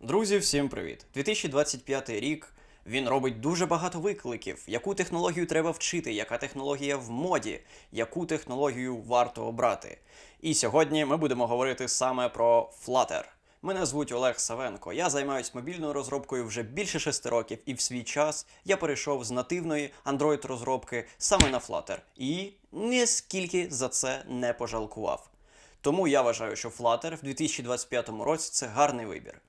Друзі, всім привіт! 2025 рік. Він робить дуже багато викликів. Яку технологію треба вчити, яка технологія в моді, яку технологію варто обрати. І сьогодні ми будемо говорити саме про Flutter. Мене звуть Олег Савенко. Я займаюся мобільною розробкою вже більше шести років, і в свій час я перейшов з нативної Android розробки саме на Flutter. І ніскільки за це не пожалкував. Тому я вважаю, що Flutter в 2025 році це гарний вибір.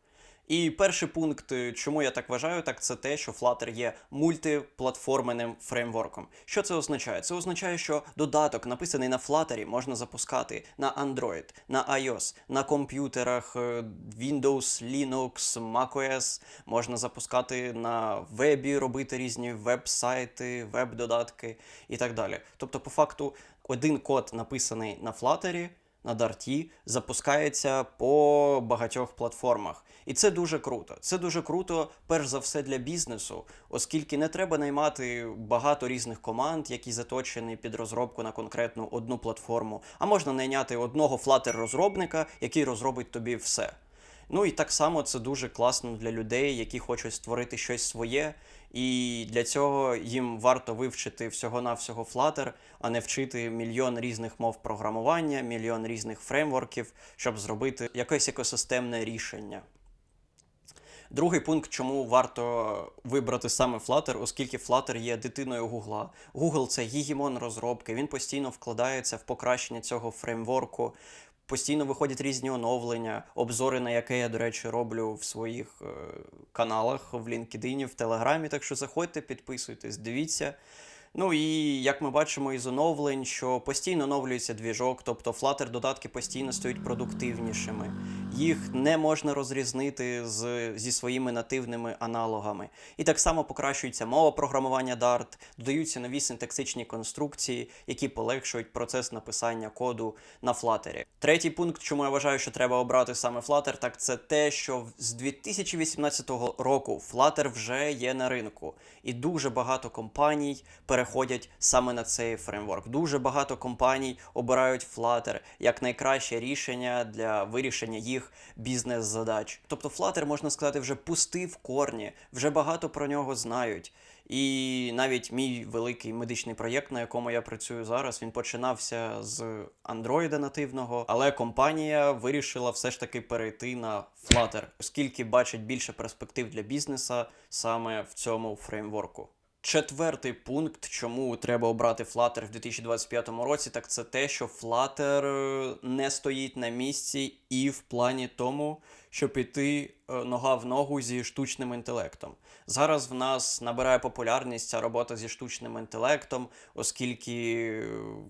І перший пункт, е, чому я так вважаю, так це те, що Flutter є мультиплатформенним фреймворком. Що це означає? Це означає, що додаток, написаний на Flutter, можна запускати на Android, на iOS, на комп'ютерах е, Windows, Linux, macOS, можна запускати на вебі, робити різні веб-сайти, веб-додатки і так далі. Тобто, по факту, один код, написаний на Flutter, на Дарті запускається по багатьох платформах. І це дуже круто. Це дуже круто, перш за все, для бізнесу, оскільки не треба наймати багато різних команд, які заточені під розробку на конкретну одну платформу, а можна найняти одного флатер розробника який розробить тобі все. Ну і так само це дуже класно для людей, які хочуть створити щось своє. І для цього їм варто вивчити всього-навсього Flutter, а не вчити мільйон різних мов програмування, мільйон різних фреймворків, щоб зробити якесь екосистемне рішення. Другий пункт, чому варто вибрати саме Flutter, оскільки Flutter є дитиною Гугла. Google це гігімон розробки, він постійно вкладається в покращення цього фреймворку. Постійно виходять різні оновлення, обзори, на яке я, до речі, роблю в своїх е, каналах в LinkedIn, в Телеграмі. Так що заходьте, підписуйтесь, дивіться. Ну і як ми бачимо із оновлень, що постійно оновлюється двіжок, тобто Flutter додатки постійно стають продуктивнішими. Їх не можна розрізнити з, зі своїми нативними аналогами. І так само покращується мова програмування Dart, додаються нові синтаксичні конструкції, які полегшують процес написання коду на Flutter. Третій пункт, чому я вважаю, що треба обрати саме Flutter, так це те, що з 2018 року Flutter вже є на ринку, і дуже багато компаній переходять саме на цей фреймворк. Дуже багато компаній обирають Flutter як найкраще рішення для вирішення їх бізнес-задач. Тобто Flutter, можна сказати, вже пустив корні, вже багато про нього знають. І навіть мій великий медичний проєкт, на якому я працюю зараз, він починався з Android нативного, але компанія вирішила все ж таки перейти на Flutter, оскільки бачить більше перспектив для бізнеса саме в цьому фреймворку. Четвертий пункт, чому треба обрати Flutter в 2025 році, так це те, що Flutter е, не стоїть на місці і в плані тому, щоб іти е, нога в ногу зі штучним інтелектом. Зараз в нас набирає популярність ця робота зі штучним інтелектом, оскільки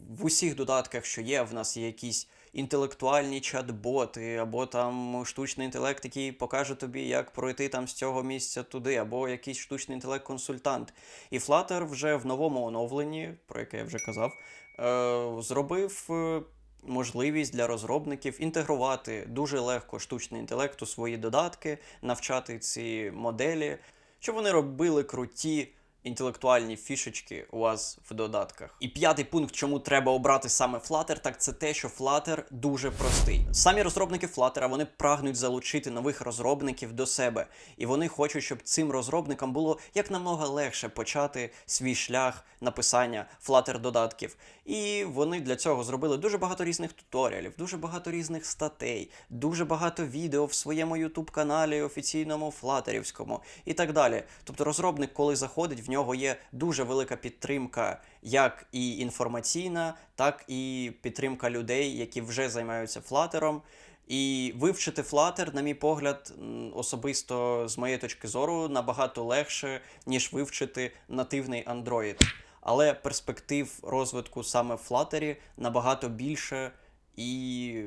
в усіх додатках, що є, в нас є якісь інтелектуальні чат-боти, або там штучний інтелект, який покаже тобі, як пройти там з цього місця туди, або якийсь штучний інтелект-консультант. І Flutter вже в новому оновленні, про яке я вже казав, е, зробив. е, Можливість для розробників інтегрувати дуже легко штучний інтелект у свої додатки, навчати ці моделі, щоб вони робили круті інтелектуальні фішечки у вас в додатках. І п'ятий пункт, чому треба обрати саме Flutter, так це те, що Flutter дуже простий. Самі розробники Flutter, вони прагнуть залучити нових розробників до себе, і вони хочуть, щоб цим розробникам було якнамога легше почати свій шлях написання Flutter додатків. І вони для цього зробили дуже багато різних туторіалів, дуже багато різних статей, дуже багато відео в своєму YouTube каналі офіційному флатерівському і так далі. Тобто розробник, коли заходить, в нього є дуже велика підтримка, як і інформаційна, так і підтримка людей, які вже займаються флатером. І вивчити Flutter, на мій погляд, особисто з моєї точки зору, набагато легше, ніж вивчити нативний Android. Але перспектив розвитку саме в Flutter набагато більше і,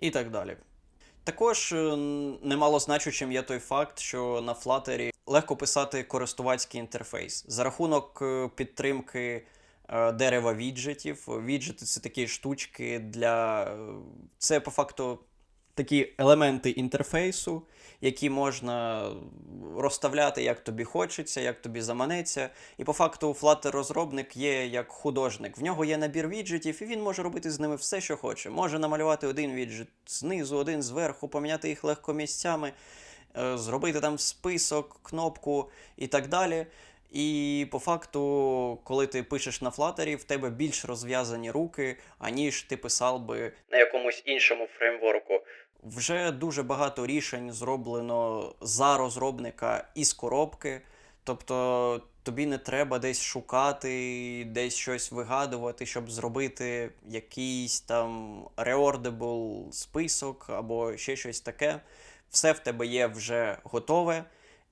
і так далі. Також е, немало значучим є той факт, що на Flutter легко писати користувацький інтерфейс за рахунок е, підтримки е, дерева віджитів. Віджити це такі штучки для. Це по факту такі елементи інтерфейсу, які можна розставляти як тобі хочеться, як тобі заманеться. І по факту Flutter-розробник є як художник. В нього є набір віджитів, і він може робити з ними все, що хоче. Може намалювати один віджит знизу, один зверху, поміняти їх легко місцями. е, зробити там список, кнопку і так далі. І по факту, коли ти пишеш на Flutter, в тебе більш розв'язані руки, аніж ти писав би на якомусь іншому фреймворку. Вже дуже багато рішень зроблено за розробника із коробки. Тобто тобі не треба десь шукати, десь щось вигадувати, щоб зробити якийсь там reordable список або ще щось таке. Все в тебе є вже готове,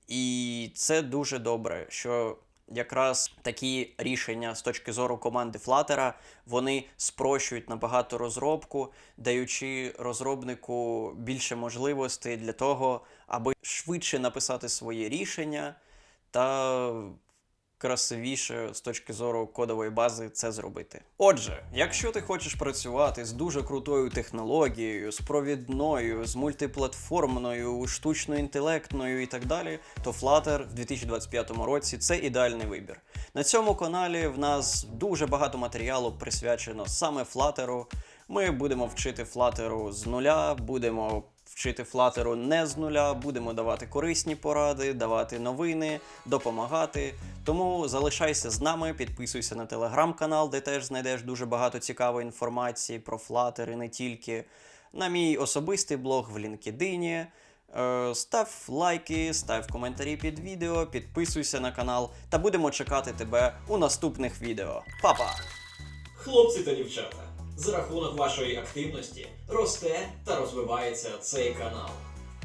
і це дуже добре, що якраз такі рішення з точки зору команди Flutter, вони спрощують набагато розробку, даючи розробнику більше можливостей для того, аби швидше написати своє рішення та красивіше з точки зору кодової бази це зробити. Отже, якщо ти хочеш працювати з дуже крутою технологією, з провідною, з мультиплатформною, штучно-інтелектною і так далі, то Flutter в 2025 році це ідеальний вибір. На цьому каналі в нас дуже багато матеріалу присвячено саме Flutter. Ми будемо вчити Flutter з нуля, будемо вчити Flutter не з нуля, будемо давати корисні поради, давати новини, допомагати. Тому залишайся з нами, підписуйся на телеграм-канал, де теж знайдеш дуже багато цікавої інформації про і не тільки. На мій особистий блог в LinkedIn. Е, Став лайки, став коментарі під відео, підписуйся на канал та будемо чекати тебе у наступних відео. Па-па! Хлопці та дівчата, за рахунок вашої активності росте та розвивається цей канал.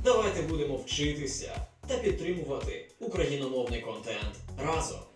Давайте будемо вчитися та підтримувати україномовний контент разом.